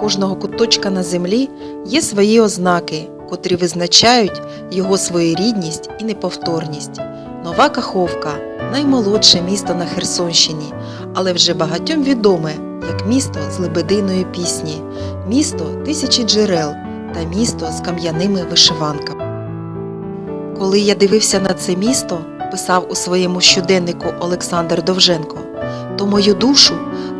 кожного куточка на землі є свої ознаки, котрі визначають його своєрідність і неповторність. Нова Каховка наймолодше місто на Херсонщині, але вже багатьом відоме як місто з лебединої пісні, місто тисячі джерел та місто з кам'яними вишиванками. Коли я дивився на це місто, писав у своєму щоденнику Олександр Довженко, то мою душу,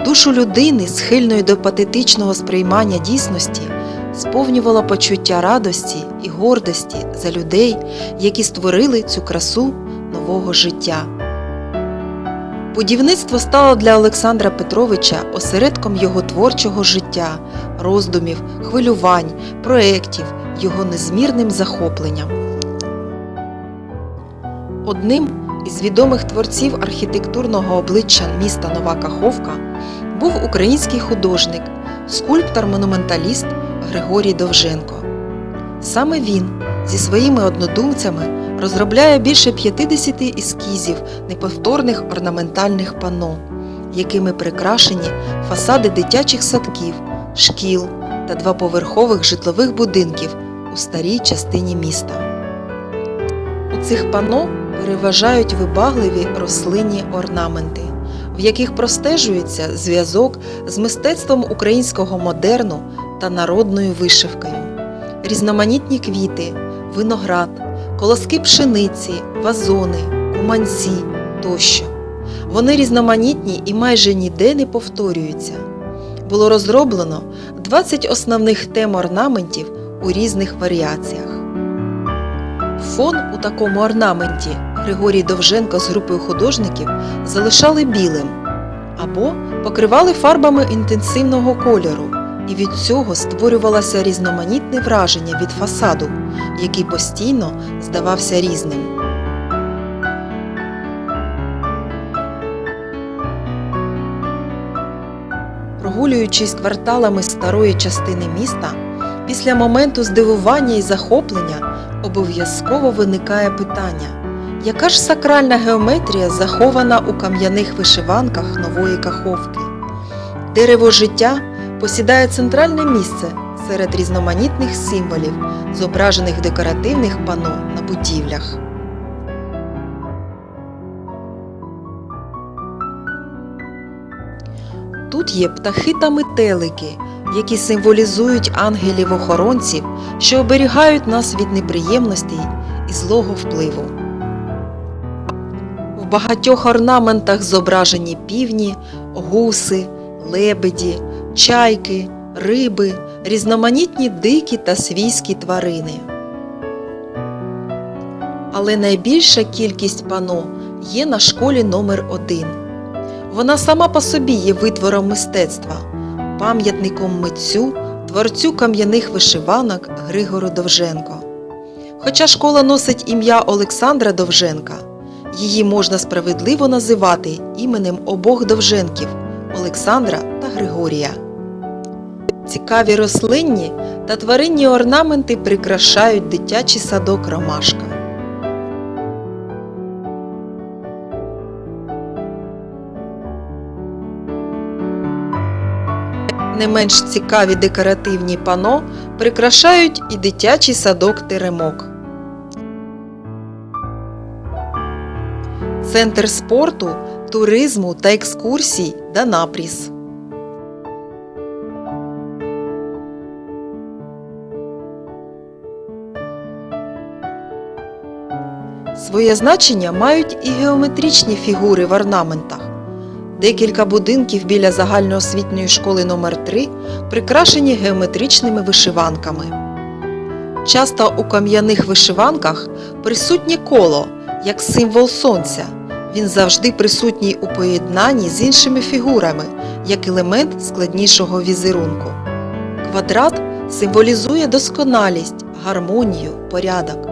душу людини, схильної до патетичного сприймання дійсності, сповнювало почуття радості і гордості за людей, які створили цю красу нового життя. Будівництво стало для Олександра Петровича осередком його творчого життя, роздумів, хвилювань, проєктів, його незмірним захопленням. Одним із відомих творців архітектурного обличчя міста Нова Каховка був український художник, скульптор-монументаліст Григорій Довженко. Саме він зі своїми однодумцями розробляє більше 50 ескізів неповторних орнаментальних пано, якими прикрашені фасади дитячих садків, шкіл та двоповерхових житлових будинків у старій частині міста. У цих пано переважають вибагливі рослинні орнаменти, в яких простежується зв'язок з мистецтвом українського модерну та народною вишивкою, різноманітні квіти, виноград, колоски пшениці, вазони, куманці тощо. Вони різноманітні і майже ніде не повторюються. Було розроблено 20 основних тем орнаментів у різних варіаціях. Фон у такому орнаменті Григорій Довженко з групою художників залишали білим або покривали фарбами інтенсивного кольору, і від цього створювалося різноманітне враження від фасаду, який постійно здавався різним. Прогулюючись кварталами старої частини міста, після моменту здивування і захоплення обов'язково виникає питання, яка ж сакральна геометрія захована у кам'яних вишиванках нової каховки? Дерево життя посідає центральне місце серед різноманітних символів, зображених декоративних пано на будівлях. Тут є птахи та метелики, які символізують ангелів-охоронців, що оберігають нас від неприємностей і злого впливу. В багатьох орнаментах зображені півні, гуси, лебеді, чайки, риби, різноманітні дикі та свійські тварини. Але найбільша кількість пано є на школі номер 1 Вона сама по собі є витвором мистецтва, пам'ятником митцю, творцю кам'яних вишиванок Григору Довженко. Хоча школа носить ім'я Олександра Довженка, її можна справедливо називати іменем обох Довженків Олександра та Григорія. Цікаві рослинні та тваринні орнаменти прикрашають дитячий садок Ромашка. Не менш цікаві декоративні пано прикрашають і дитячий садок Теремок. Центр спорту, туризму та екскурсій Данапріс. Своє значення мають і геометричні фігури в орнаментах. Декілька будинків біля загальноосвітньої школи номер 3 прикрашені геометричними вишиванками. Часто у кам'яних вишиванках присутнє коло як символ сонця. Він завжди присутній у поєднанні з іншими фігурами як елемент складнішого візерунку. Квадрат символізує досконалість, гармонію, порядок.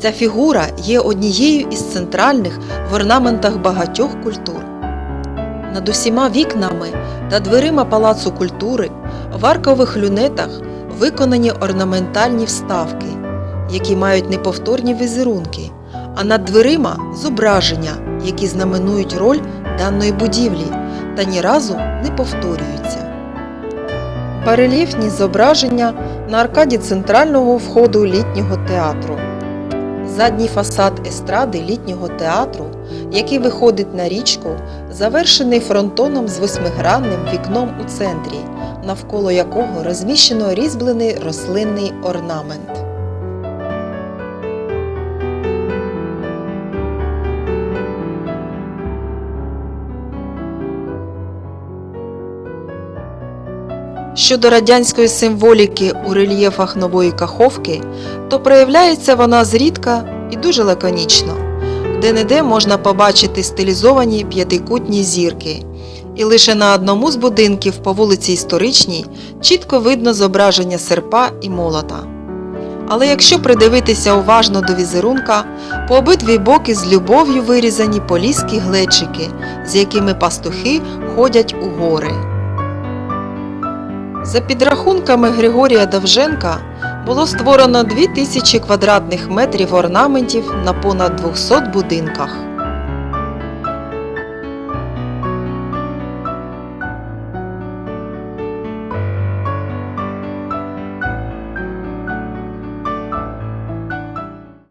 Ця фігура є однією із центральних в орнаментах багатьох культур. Над усіма вікнами та дверима Палацу культури в аркових люнетах виконані орнаментальні вставки, які мають неповторні візерунки, а над дверима зображення, які знаменують роль даної будівлі та ні разу не повторюються. барельєфні зображення на аркаді центрального входу літнього театру. Задній фасад естради літнього театру, який виходить на річку, завершений фронтоном з восьмигранним вікном у центрі, навколо якого розміщено різьблений рослинний орнамент. Щодо радянської символіки у рельєфах нової каховки, то проявляється вона зрідка і дуже лаконічно. Де-не-де можна побачити стилізовані п'ятикутні зірки. І лише на одному з будинків по вулиці Історичній чітко видно зображення серпа і молота. Але якщо придивитися уважно до візерунка, по обидві боки з любов'ю вирізані поліські глечики, з якими пастухи ходять у гори. За підрахунками Григорія Довженка, було створено 2000 квадратних метрів орнаментів на понад 200 будинках.